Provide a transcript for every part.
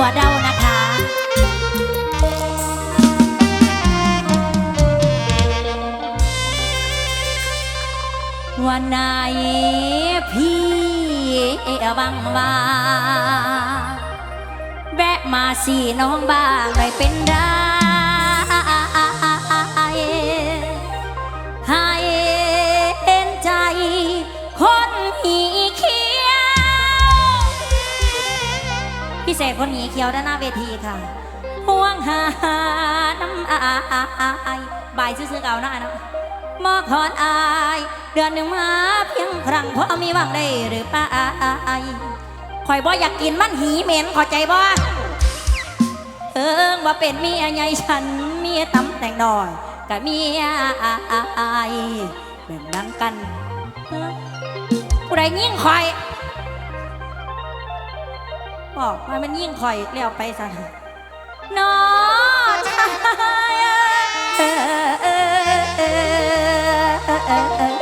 ตัวเดานะคะวันไหนพี่บังวาแบะมาสี่น้องบ้างหน่เป็นได้ เศษคนหนีเขียวด้านหน้าเวทีค่ะห่วงหาน้ำอายบายซื้อๆเก่าหน้าเนาะมอขอนไอาเดือนหนึ่งมาเพียงครั้งพอมีหวังได้หรือป้าไอคอยบ่อยากกินมันหีเหม็นขอใจบ่เอิงว่าเป็นเมียใหญ่ฉันเมียตำแต่งดอยกับเมียไอเหมือนดังกันกูได้ยิ่งคอย บอกว่ามันยิ่งคอยเลี้ยวไปสันน้อชาย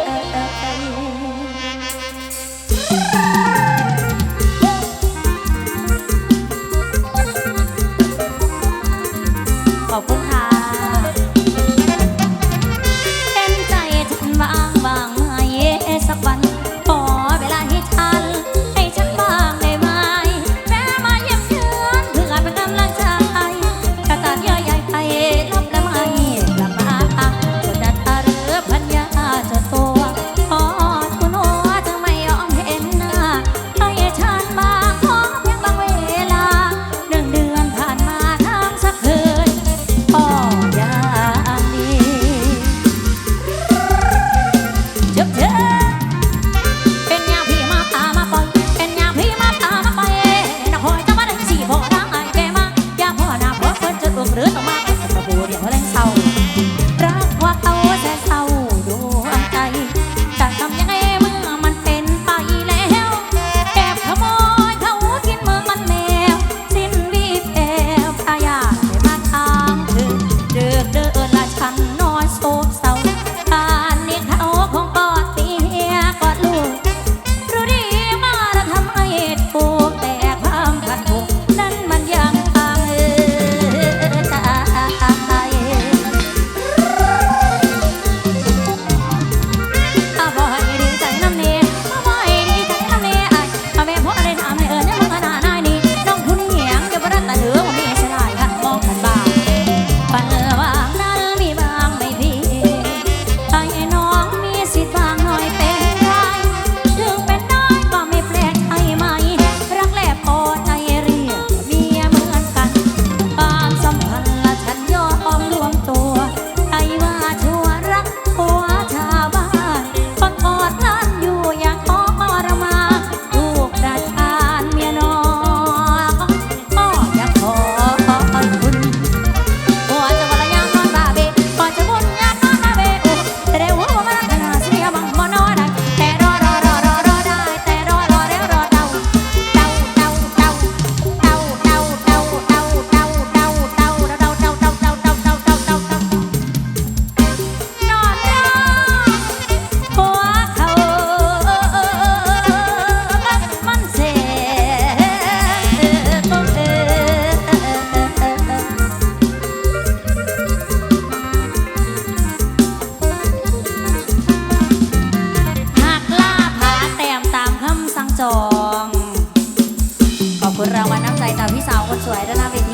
คนสวยด้วยนะเว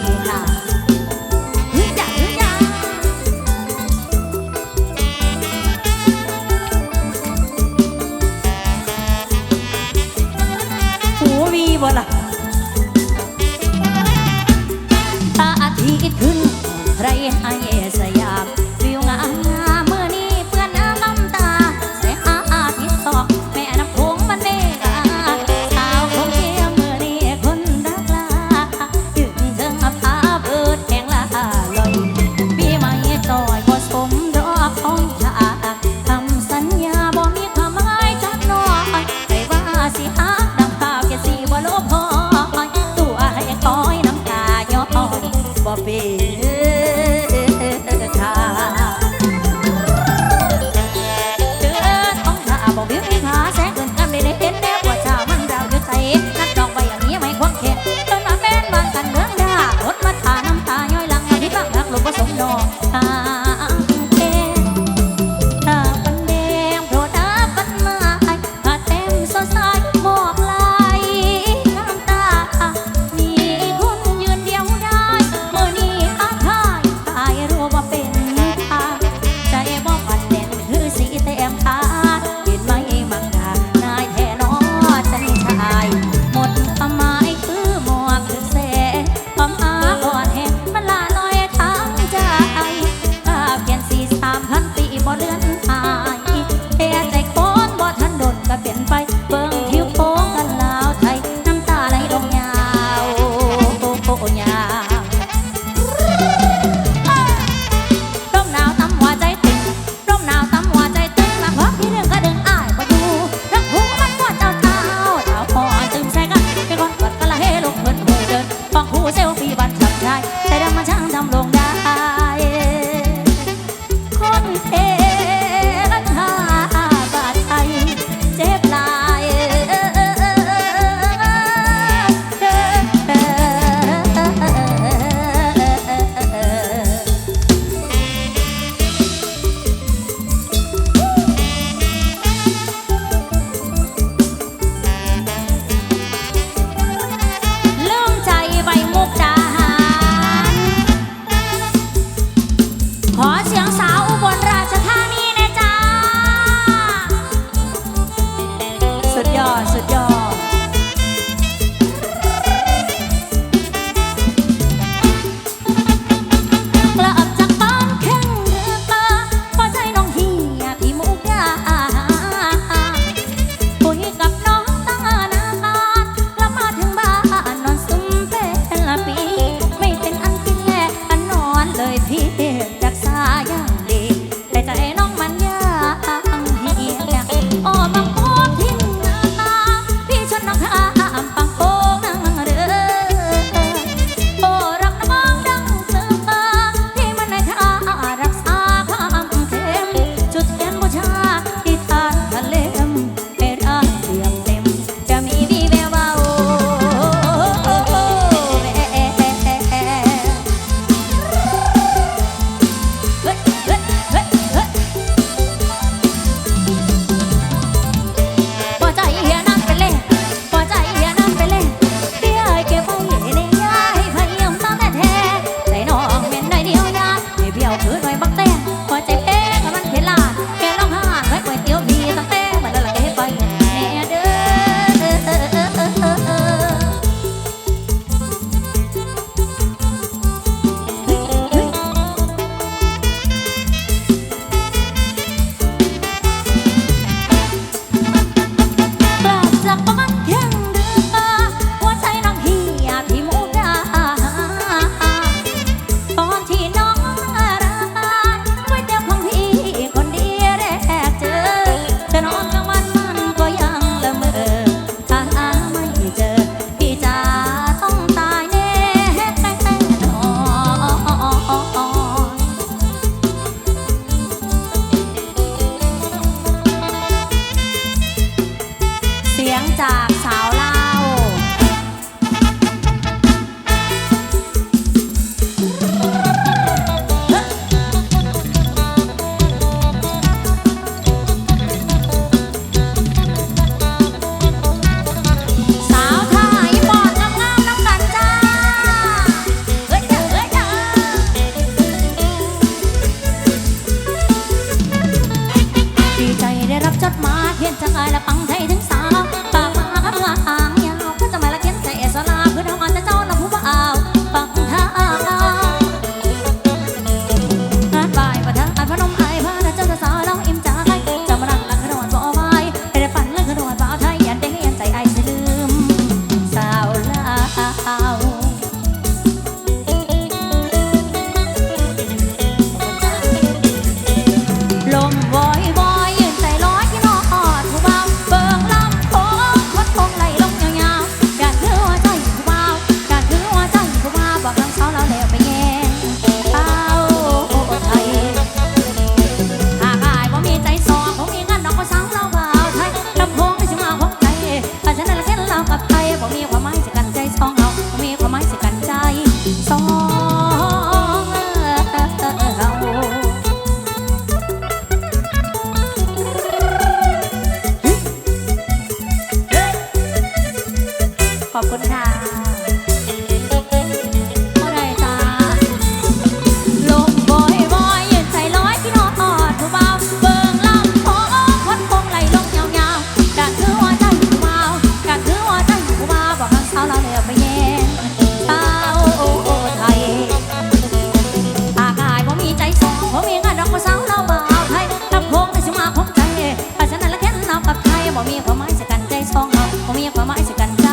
มีความหมายสักกันใจสองเฮาบ่มีความหมายสักกันใจ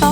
สอง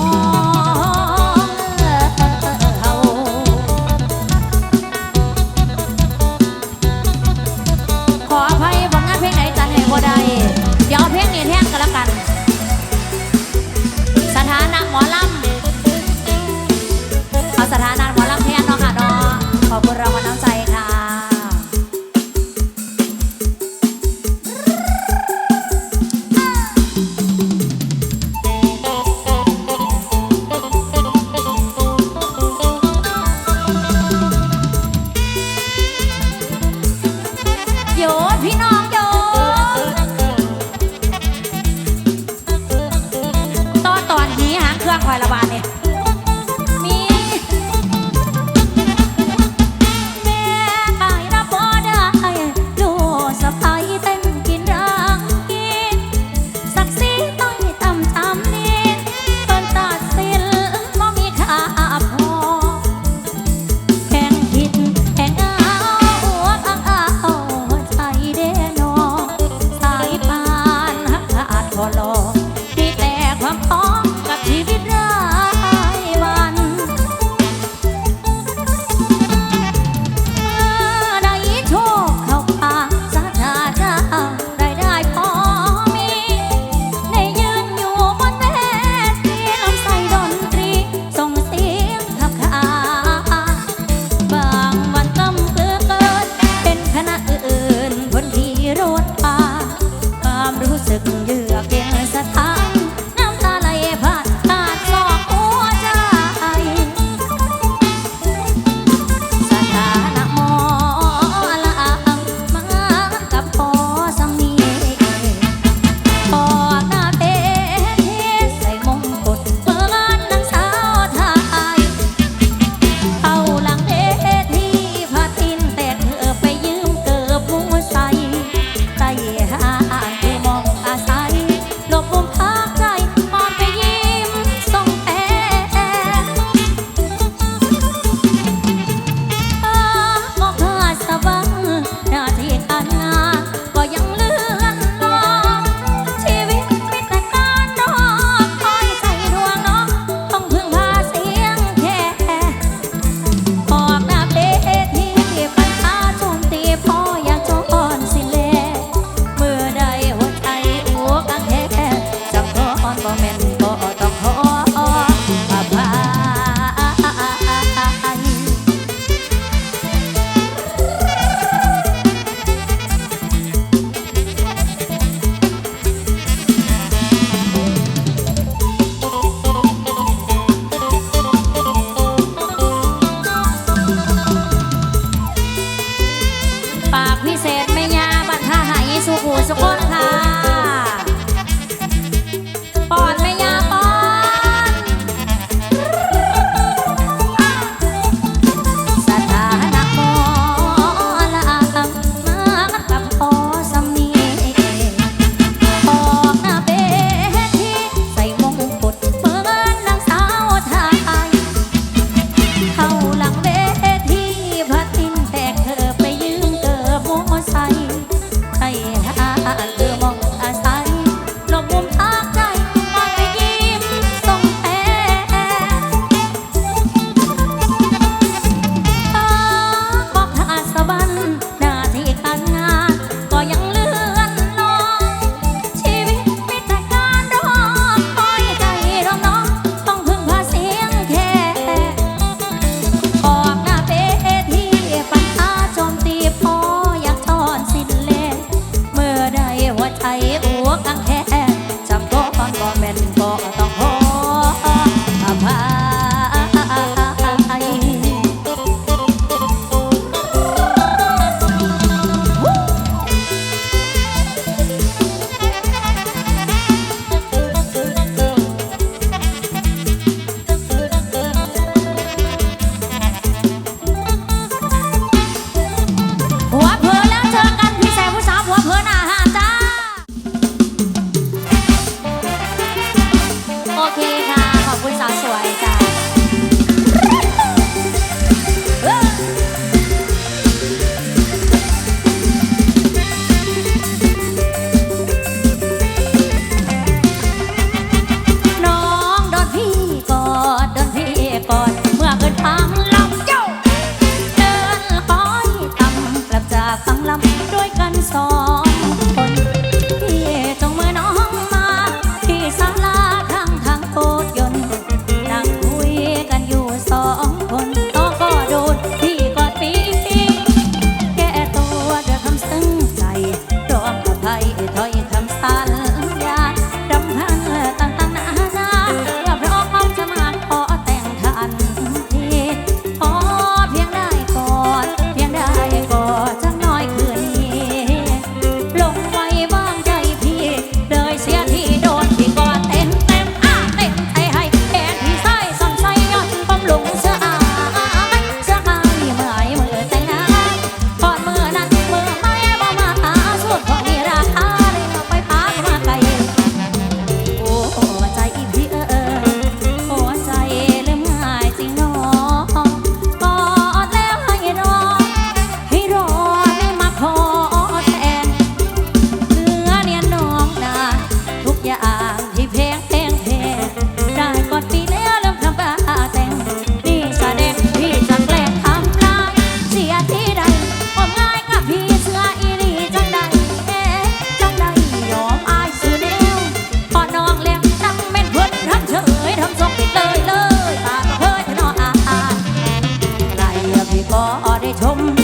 บ่ได้ชม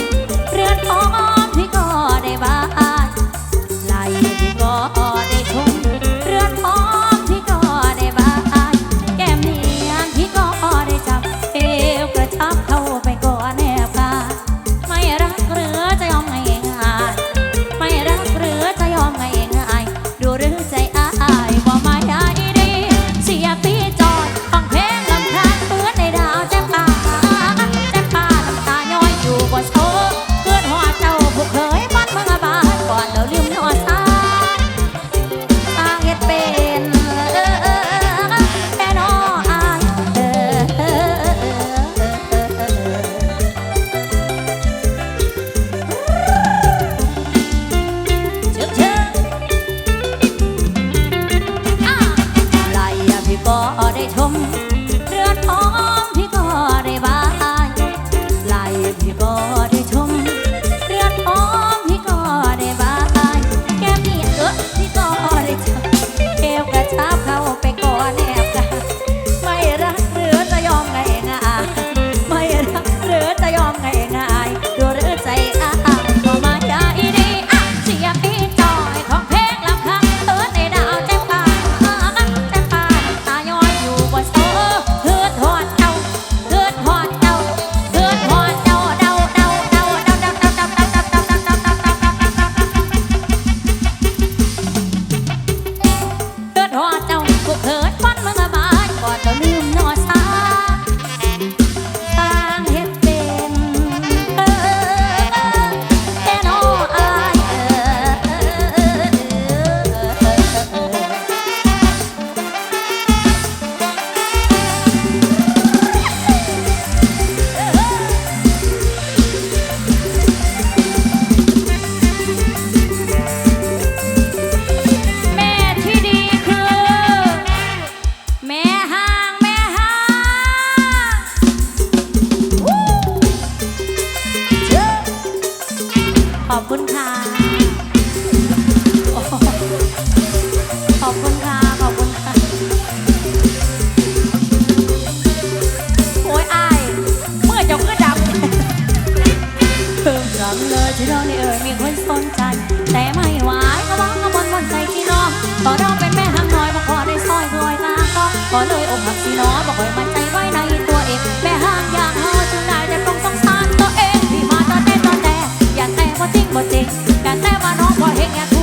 อมเลยที่เรานี่เอ่ยมีคนสนใจ แต่ไม่ไหวก็วังกระมนบนใจที่น้องตอนเราเป็นแม่ทางน้อยบอกขอได้ซอยรวยตาก็ขอเลยอกหักที่น้องบอกคอยมันใจไว้ในตัวเองแม่ห้างอย่างเฮาจึงได้แต่ต้องสงสารตัวเองพี่มาตอนแต่ตอนแต่อย่าแต่ว่าจริงบ่จริงอย่าแต่ว่าน้องพอเห็นแง่